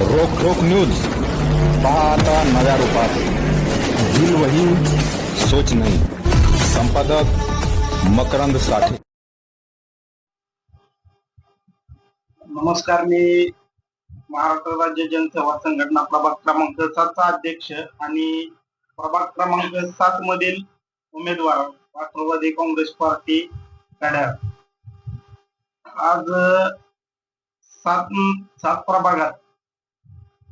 रोख रोख न्यूज. पाहता नव्या रूपात. दिल वही सोच नाही. संपादक मकरंद साठे. नमस्कार मी महाराष्ट्र राज्य जनसेवा संघटना प्रभाग क्रमांक सातचा अध्यक्ष आणि प्रभाग क्रमांक सात मधील उमेदवार राष्ट्रवादी काँग्रेस पार्टी कड्याळ आज सात सात प्रभागात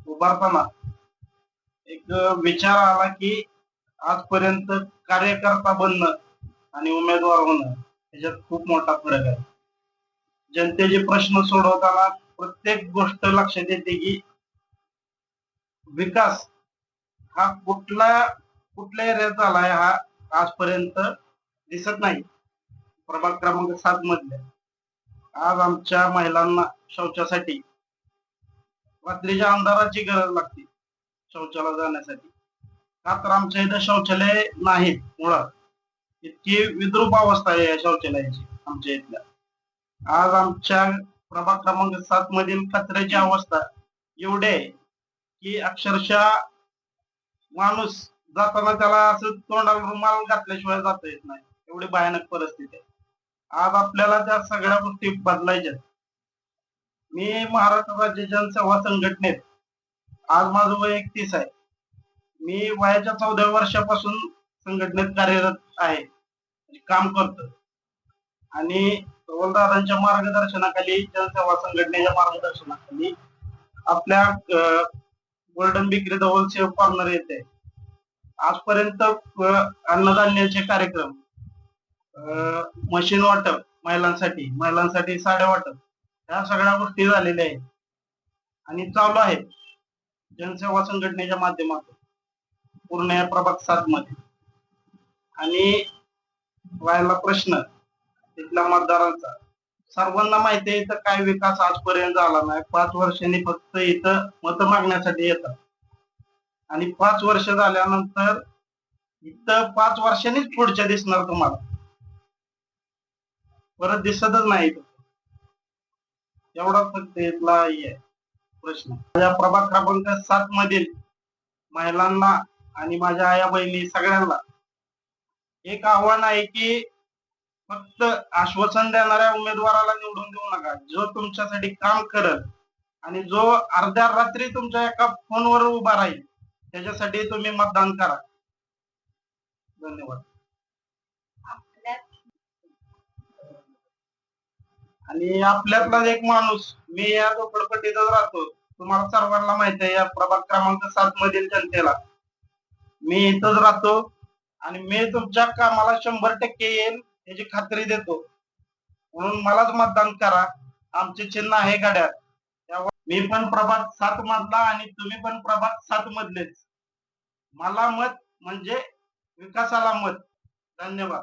उभारताना. एक विचार आला की आजपर्यंत कार्यकर्ता बनणं आणि उमेदवार होणं याच्यात खूप मोठा फरक आहे. जनतेचे प्रश्न सोडवताना प्रत्येक गोष्ट लक्षात येते की विकास हा कुठला कुठल्या एरियात झालाय हा आजपर्यंत दिसत नाही. प्रभाग क्रमांक सात मधल्या. आज आमच्या महिलांना शौचासाठी रात्रीच्या अंधाराची गरज लागते शौचाला जाण्यासाठी. का तर आमच्या इथं शौचालय नाहीत मुळात. इतकी विद्रूप अवस्था आहे या शौचालयाची आमच्या इथल्या. आज आमच्या प्रभाग क्रमांक सात मधील कचऱ्याची अवस्था एवढी आहे की अक्षरशः माणूस जाताना त्याला असं तोंडाला रुमाल घातल्याशिवाय जाता येत नाही. एवढी भयानक परिस्थिती आहे. आज आपल्याला त्या सगळ्या गोष्टी बदलायच्या मी महाराष्ट्र राज्य जनसेवा संघटनेत आज माझं वय एकतीस आहे. मी वयाच्या चौदाव्या वर्षापासून संघटनेत कार्यरत आहे. काम करतो आणि दादांच्या मार्गदर्शनाखाली जनसेवा संघटनेच्या मार्गदर्शनाखाली आपल्या गोल्डन बिक्री जवळ सेव कॉर्नर येते. आजपर्यंत अन्नधान्याचे कार्यक्रम मशीन वाटप महिलांसाठी महिलांसाठी साड्या वाटप ह्या सगळ्या गोष्टी झालेल्या आहेत. आणि चालू आहेत. जनसेवा संघटनेच्या माध्यमातून. पूर्ण या प्रभाग सात मध्ये. आणि व्हायला प्रश्न तिथल्या मतदारांचा. सर्वांना माहिती आहे इथं काय विकास आजपर्यंत झाला नाही. पाच वर्षांनी फक्त इथं मत मागण्यासाठी येतात. आणि पाच वर्ष झाल्यानंतर इथं पाच वर्षांनीच पुढच्या दिसणार तुम्हाला. परत दिसतच नाही इथं. एवढा फक्त इथला आहे. प्रश्न. माझ्या प्रभाग क्रमांक सात मधील महिलांना आणि माझ्या आया बहिणी सगळ्यांना एक आव्हान आहे की फक्त आश्वासन देणाऱ्या उमेदवाराला निवडून देऊ नका. जो तुमच्यासाठी काम करत आणि जो अर्ध्या रात्री तुमच्या एका फोनवर उभा राहील त्याच्यासाठी तुम्ही मतदान करा. धन्यवाद. आणि आपल्यातला एक माणूस मी या झोपडपट्टीतच राहतो. तुम्हाला सर्वांना माहीत आहे या प्रभाग क्रमांक सात मधील जनतेला. मी इथंच राहतो आणि मी तुमच्या कामाला शंभर टक्के येईल याची खात्री देतो. म्हणून मलाच मतदान करा. आमचे चिन्ह आहे गाड्यात. मी पण प्रभाग सात मधला आणि तुम्ही पण प्रभाग सात मधलेच. मला मत म्हणजे विकासाला मत. धन्यवाद.